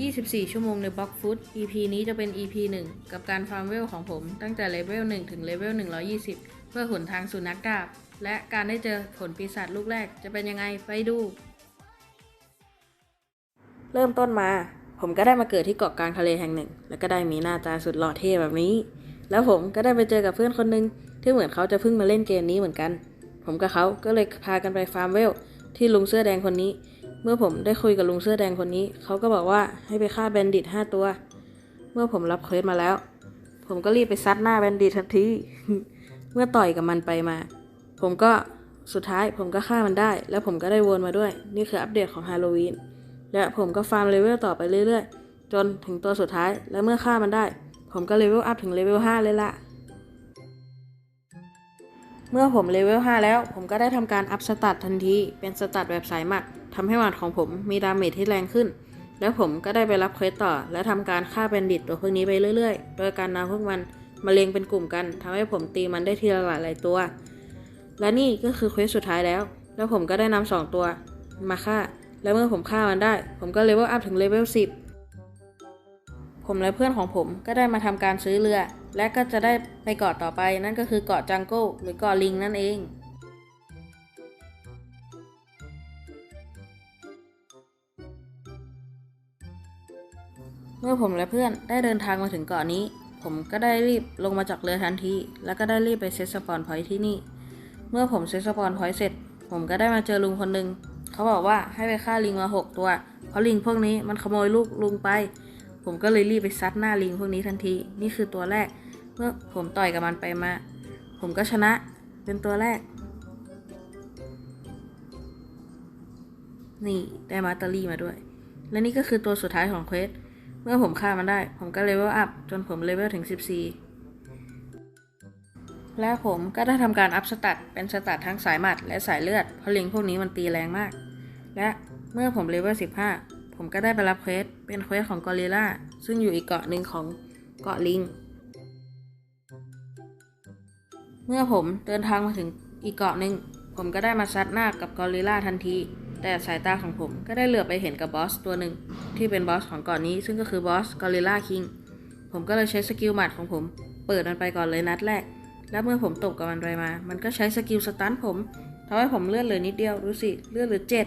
24 ชั่วโมงในบล็อกฟุต EP นี้จะเป็น EP 1 กับการฟาร์มเวลของผมตั้งแต่เลเวล 1 ถึงเลเวล 120 เพื่อหนทางสู่นักดาบ และการได้เจอผลปีศาจลูกแรกจะเป็นยังไงไปดู เริ่มต้นมา ผมก็ได้มาเกิดที่เกาะกลางทะเลแห่งหนึ่ง แล้วก็ได้มีหน้าตาสุดหล่อเท่แบบนี้ แล้วผมก็ได้ไปเจอกับเพื่อนคนหนึ่งที่เหมือนเขาจะเพิ่งมาเล่นเกมนี้เหมือนกัน ผมกับเขาก็เลยพากันไปฟาร์มเวลที่ลุงเสื้อแดงคนนี้ เมื่อผมได้คุยกับลุงเสื้อแดงคนนี้ เขาก็บอกว่าให้ไปฆ่าแบนดิตห้าตัว เมื่อผมรับเควสมาแล้ว ผมก็รีบไปซัดหน้าแบนดิตทันที เมื่อต่อยกับมันไปมา ผมก็สุดท้ายผมก็ฆ่ามันได้ แล้วผมก็ได้วนมาด้วย นี่คืออัปเดตของฮาโลวีน และผมก็ฟาร์มเลเวลต่อไปเรื่อยๆ จนถึงตัวสุดท้าย และเมื่อฆ่ามันได้ ผมก็เลเวลอัพถึงเลเวล5เลยล่ะ เมื่อผมเลเวล5แล้ว ผมก็ได้ทำการอัพสตัตทันที เป็นสตัตแบบสายหมัด ทำให้หมัดของผมมีดาเมจที่แรงขึ้น แล้วผมก็ได้ไปรับเควสต่อ และทำการฆ่าแบนดิตตัวพวกนี้ไปเรื่อยๆ โดยการนำพวกมันมาเรียงเป็นกลุ่มกันทำให้ผมตีมันได้ทีละหลายๆตัว และนี่ก็คือเควสสุดท้ายแล้ว แล้วผมก็ได้นำสองตัวมาฆ่า และเมื่อผมฆ่ามันได้ ผมก็เลเวลอัพถึงเลเวล10 ผมและเพื่อนของผมก็ได้มาทำการซื้อเรือ และก็จะได้ไปเกาะต่อไปนั่นก็คือเกาะจังโก้หรือเกาะลิงนั่นเอง เมื่อผมและเพื่อนได้เดินทางมาถึงเกาะนี้ ผมก็ได้รีบลงมาจากเรือทันที แล้วก็ได้รีบไปเซตสปอนพอยที่นี่ เมื่อผมเซตสปอนพอยเสร็จ ผมก็ได้มาเจอลุงคนหนึ่ง เขาบอกว่าให้ไปฆ่าลิงมาหกตัว เพราะลิงพวกนี้มันขโมยลูกลุงไป ผมก็เลยรีบไปซัดหน้าลิงพวกนี้ทันที นี่คือตัวแรก เมื่อผมต่อยกับมันไปมา ผมก็ชนะเป็นตัวแรก นี่ได้มาเตอรี่มาด้วย และนี่ก็คือตัวสุดท้ายของเควส เมื่อผมฆ่ามันได้ ผมก็เลเวลอัพจนผมเลเวลถึง 14 และผมก็ได้ทำการอัพสตัตเป็นสตัตทั้งสายหมัดและสายเลือด เพราะลิงพวกนี้มันตีแรงมาก และเมื่อผมเลเวล 15 ผมก็ได้ไปรับเควสเป็นเควสของกอริลลาซึ่งอยู่อีกเกาะหนึ่งของเกาะลิง เมื่อผมเดินทางมาถึงอีกเกาะหนึ่ง ผมก็ได้มาซัดหน้ากับกอริลลาทันที แต่สายตาของผมก็ได้เหลือบไปเห็นกับบอสตัวหนึ่งที่เป็นบอสของเกาะนี้ ซึ่งก็คือบอสกอริลลาคิงผมก็เลยใช้สกิลหมัดของผม เปิดมันไปก่อนเลยนัดแรก แล้วเมื่อผมตบกับมันไปมา มันก็ใช้สกิลสตันผมทำให้ผมเลือดเหลือนิดเดียวดูสิ เลือดเหลือเจ็ด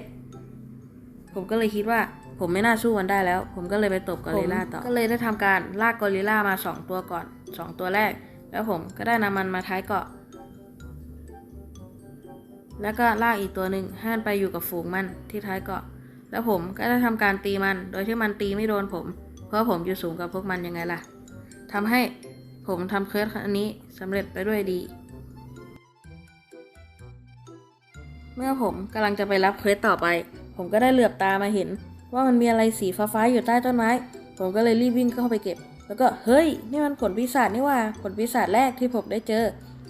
ผมก็เลยคิดว่าผมไม่น่าสู้มันได้แล้ว ผมก็เลยไปตบกอริลลาต่อ ก็เลยได้ทำการลากกอริลลามาสองตัวก่อนสองตัวแรก แล้วผมก็ได้นำมันมาท้ายเกาะ แล้วก็ลากอีกตัวหนึ่งให้มันไปอยู่กับฝูงมันที่ท้ายเกาะ แล้วผมก็ได้ทำการตีมัน โดยที่มันตีไม่โดนผม เพราะผมอยู่สูงกับพวกมันยังไงล่ะทำให้ผมทำเควสอันนี้สำเร็จไปด้วยดี เมื่อผมกำลังจะไปรับเควสต่อไป ผมก็ได้เหลือบตามาเห็น ว่ามันมีอะไรสีฟ้าๆอยู่ใต้ต้นไม้ ผมก็เลยรีบวิ่งเข้าไปเก็บ แล้วก็เฮ้ย นี่มันผลปีศาจนี่ว่า ผลปีศาจแรกที่ผมได้เจอ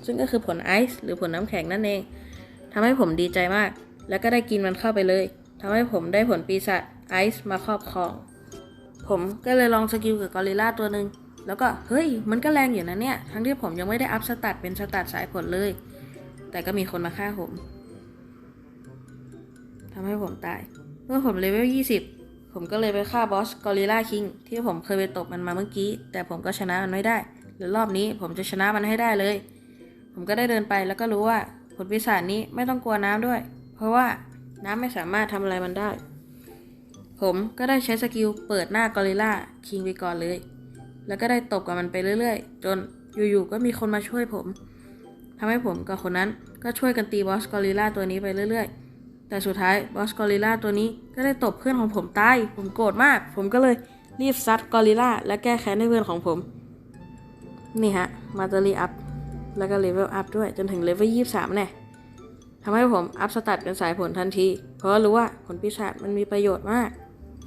ซึ่งก็คือผลไอซ์หรือผลน้ำแข็งนั่นเอง ทำให้ผมดีใจมาก แล้วก็ได้กินมันเข้าไปเลยทำให้ผมได้ผลปีศาจไอซ์มาครอบครอง ผมก็เลยลองสกิลกับกอริลลาตัวหนึ่งแล้วก็เฮ้ย มันก็แรงอยู่นะเนี่ย ทั้งที่ผมยังไม่ได้อัพสตัตเป็นสตัตสายผลเลย แต่ก็มีคนมาฆ่าผมทำให้ผมตาย เมื่อผมเลเวล 20 ผมก็เลยไปฆ่าบอสกอริลลาคิงที่ผมเคยไปตบมันมาเมื่อกี้ แต่ผมก็ชนะมันไม่ได้หรือรอบนี้ผมจะชนะมันให้ได้เลย ผมก็ได้เดินไปแล้วก็รู้ว่า ผลปีศาจนี้ไม่ต้องกลัวน้ำด้วย เพราะว่าน้ำไม่สามารถทำอะไรมันได้ ผมก็ได้ใช้สกิลเปิดหน้ากอริลลาคิงไปก่อนเลย แล้วก็ได้ตบกับมันไปเรื่อยๆ จนอยู่ๆก็มีคนมาช่วยผมทำให้ผมกับคนนั้นก็ช่วยกันตีบอสกอริลลาตัวนี้ไปเรื่อยๆ แต่สุดท้ายบอสกอริลลาตัวนี้ก็ได้ตบเพื่อนของผมตาย ผมโกรธมาก ผมก็เลยรีบซัดกอริลลาและแก้แค้นให้เพื่อนของผม นี่ฮะ มาเตอรี่อัพ แล้วก็เลเวลอัพด้วยจนถึงเลเวลยี่สามแน่ทำให้ผมอัพสตัตเป็นสายผลทันที เพราะว่ารู้ว่าผลปีศาจมันมีประโยชน์มาก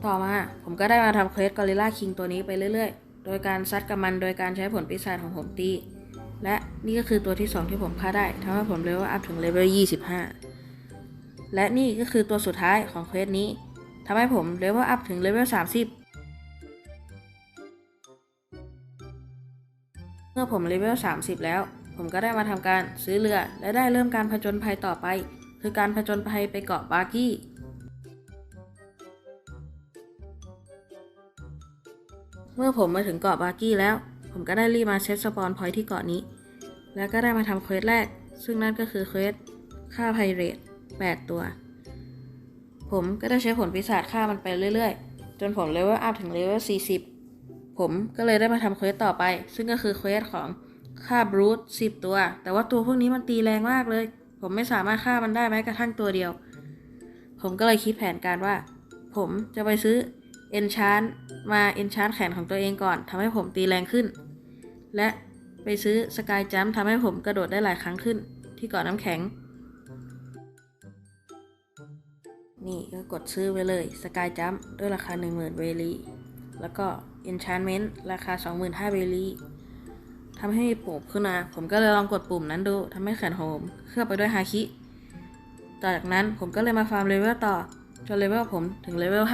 ต่อมาผมก็ได้มาทำเควสกอริลลาคิงตัวนี้ไปเรื่อยๆ โดยการซัดกับมันโดยการใช้ผลปีศาจของผมตี และนี่ก็คือตัวที่ 2 ที่ผมฆ่าได้ทำให้ผมเลเวลอัพถึงเลเวล25 และนี่ก็คือตัวสุดท้ายของเควสนี้ทำให้ผมเลเวลอัพถึงเลเวล30เมื่อผมเลเวล30 แล้ว ผมก็ได้มาทำการซื้อเรือ และได้เริ่มการผจญภัยต่อไป คือการผจญภัยไปเกาะบาร์กี้เมื่อผมมาถึงเกาะบาร์กี้แล้ว ผมก็ได้รีบมาเซตสปอนพอยที่เกาะนี้ แล้วก็ได้มาทำเควสแรก ซึ่งนั่นก็คือเควสฆ่าไพเรต8 ตัว ผมก็ได้ใช้ผลปีศาจฆ่ามันไปเรื่อยๆ จนผมเลเวลอัพถึงเลเวล40 ผมก็เลยได้มาทำเควสต่อไป ซึ่งก็คือเควสของ ฆ่าบรูท10ตัว แต่ว่าตัวพวกนี้มันตีแรงมากเลย ผมไม่สามารถฆ่ามันได้แม้กระทั่งตัวเดียว ผมก็เลยคิดแผนการว่า ผมจะไปซื้อเอนชานมาเอนชานแขนของตัวเองก่อนทำให้ผมตีแรงขึ้น และไปซื้อสกายจัมทำให้ผมกระโดดได้หลายครั้งขึ้น ที่เกาะน้ำแข็ง นี่ก็กดซื้อไปเลยสกายจัมด้วยราคา 10,000 เวลี แล้วก็ Enchantment ราคา 25,000 เวลี ทำให้มีปุ่มขึ้นมา ผมก็เลยลองกดปุ่มนั้นดูทำให้แขนของผมเคลือบไปด้วยฮาคิจากนั้นผมก็เลยมาฟาร์มเลเวลต่อจนเลเวลผมถึงเลเวล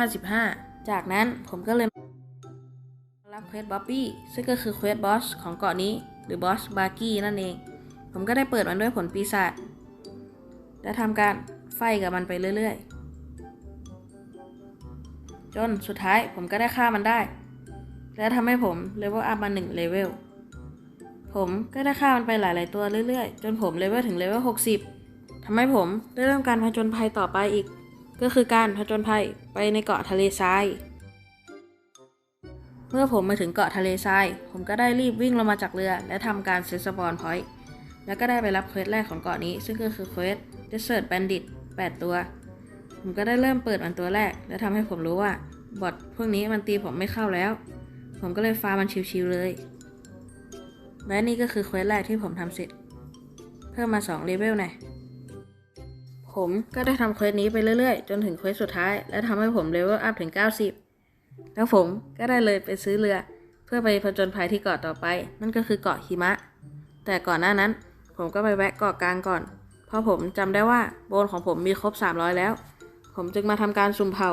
55 จากนั้นผมก็เลยรับเควสบ๊อบบี้ซึ่งก็คือเควสบอสของเกาะนี้ หรือบอสบาร์กี้นั่นเอง ผมก็ได้เปิดมันด้วยผลปีศาจและทำการไฟกับมันไปเรื่อยๆ จนสุดท้ายผมก็ได้ฆ่ามันได้ และทำให้ผมเลเวลอัพมา1เลเวล ผมก็ได้ฆ่ามันไปหลาย ๆ ตัวเรื่อย ๆ จนผมเลเวลถึงเลเวล60 ทำให้ผมได้เริ่มการผจญภัยต่อไปอีก ก็คือการผจญภัยไปในเกาะทะเลทราย เมื่อผมมาถึงเกาะทะเลทราย ผมก็ได้รีบวิ่งลงมาจากเรือ และทำการเซตสปอนพอยต์แล้วก็ได้ไปรับเควสแรกของเกาะนี้ ซึ่งก็คือเควส Desert Bandit 8 ตัว ผมก็ได้เริ่มเปิดมันตัวแรก และทำให้ผมรู้ว่าบอทพวกนี้มันตีผมไม่เข้าแล้ว ผมก็เลยฟาร์มันชิวๆเลย และนี่ก็คือเควสแรกที่ผมทำเสร็จ เพิ่มมา2เลเวลน่อยผมก็ได้ทำเควสนี้ไปเรื่อยๆ จนถึงเควสสุดท้าย และทำให้ผมเลเวลอัพถึง 90 แล้วผมก็ได้เลยไปซื้อเรือ เพื่อไปผจญภัยที่เกาะต่อไป นั่นก็คือเกาะหิมะ แต่ก่อนหน้านั้น ผมก็ไปแวะเกาะกลางก่อน เพราะผมจำได้ว่าโบนของผมมีครบ 300 แล้ว ผมจึงมาทำการสุ่มเผา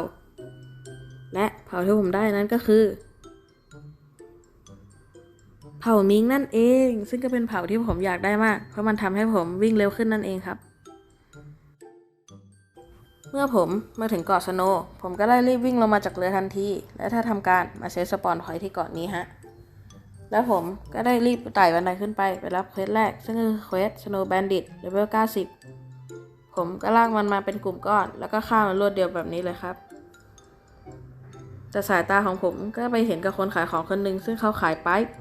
และเผาที่ผมได้นั้นก็คือ เผ่ามิงนั่นเอง ซึ่งก็เป็นเผ่าที่ผมอยากได้มาก เพราะมันทำให้ผมวิ่งเร็วขึ้นนั่นเองครับ เมื่อผมมาถึงเกาะสโน ผมก็ได้รีบวิ่งลงมาจากเรือทันที และถ้าทำการมาเซตสปอนพอยที่เกาะนี้ฮะ แล้วผมก็ได้รีบไต่บันไดขึ้นไปไปรับเควสแรก ซึ่งคือเควส Snow Bandit เลเวล90 ผมก็ลากมันมาเป็นกลุ่มก้อน แล้วก็ฆ่ามันรวดเดียวแบบนี้เลยครับแต่สายตาของผมก็ไปเห็นกับคนขายของคนหนึ่งซึ่งเขาขายไปป์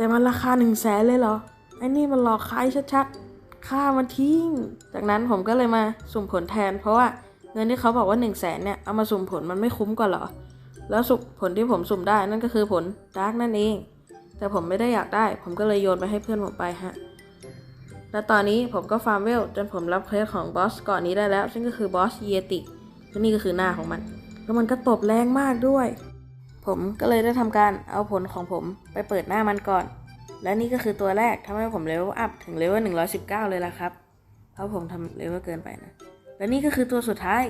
แต่มันราคาหนึ่งแสนเลยเหรอ ไอ้นี่มันหลอกขายชัดๆฆ่ามันทิ้ง จากนั้นผมก็เลยมาสุ่มผลแทน เพราะว่าเงินที่เขาบอกว่า1นึ่งแสนเนี่ย เอามาสุ่มผลมันไม่คุ้มกว่าเหรอ แล้วสุผลที่ผมสุ่มได้นั่นก็คือผลดาร์กนั่นเอง แต่ผมไม่ได้อยากได้ ผมก็เลยโยนไปให้เพื่อนผมไปฮะ และตอนนี้ผมก็ฟาร์มเวลจนผมรับเคสของบอสก่อนนี้ได้แล้ว ซึ่งก็คือบอสเยติและนี่ก็คือหน้าของมัน แล้วมันก็ตบแรงมากด้วย ผมก็เลยได้ทำการเอาผลของผมไปเปิดหน้ามันก่อน และนี่ก็คือตัวแรกทำให้ผมเลเวลอัพถึงเลเวล119 เลยละครับ เพราะผมทำเลเวลเกินไปนะ และนี่ก็คือตัวสุดท้าย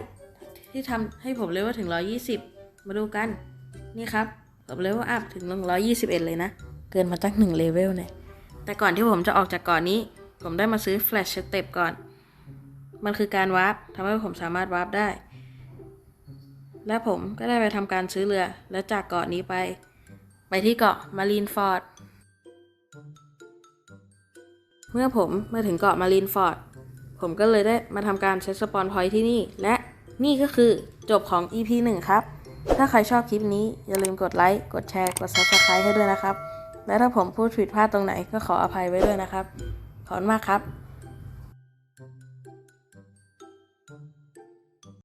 ที่ทำให้ผมเลเวลถึง 120 มาดูกัน นี่ครับผมเลเวลอัพถึง 121 เลยนะ เกินมาตั้งหนึ่งเลเวลเนี่ย แต่ก่อนที่ผมจะออกจากก่อนนี้ ผมได้มาซื้อ Flash Step ก่อน มันคือการวาร์ปทำให้ผมสามารถวาร์ปได้ และผมก็ได้ไปทำการซื้อเรือ และจากเกาะนี้ไป ไปที่เกาะมารีนฟอร์ด เมื่อผมมาถึงเกาะมารีนฟอร์ด ผมก็เลยได้มาทำการเซตสปอนพอยที่นี่ และนี่ก็คือจบของ EP 1 ครับ ถ้าใครชอบคลิปนี้ อย่าลืมกดไลค์ กดแชร์ กด Subscribe ให้ด้วยนะครับ และถ้าผมพูดผิดพลาดตรงไหนก็ขออภัยไว้ด้วยนะครับ ขอบคุณมากครับ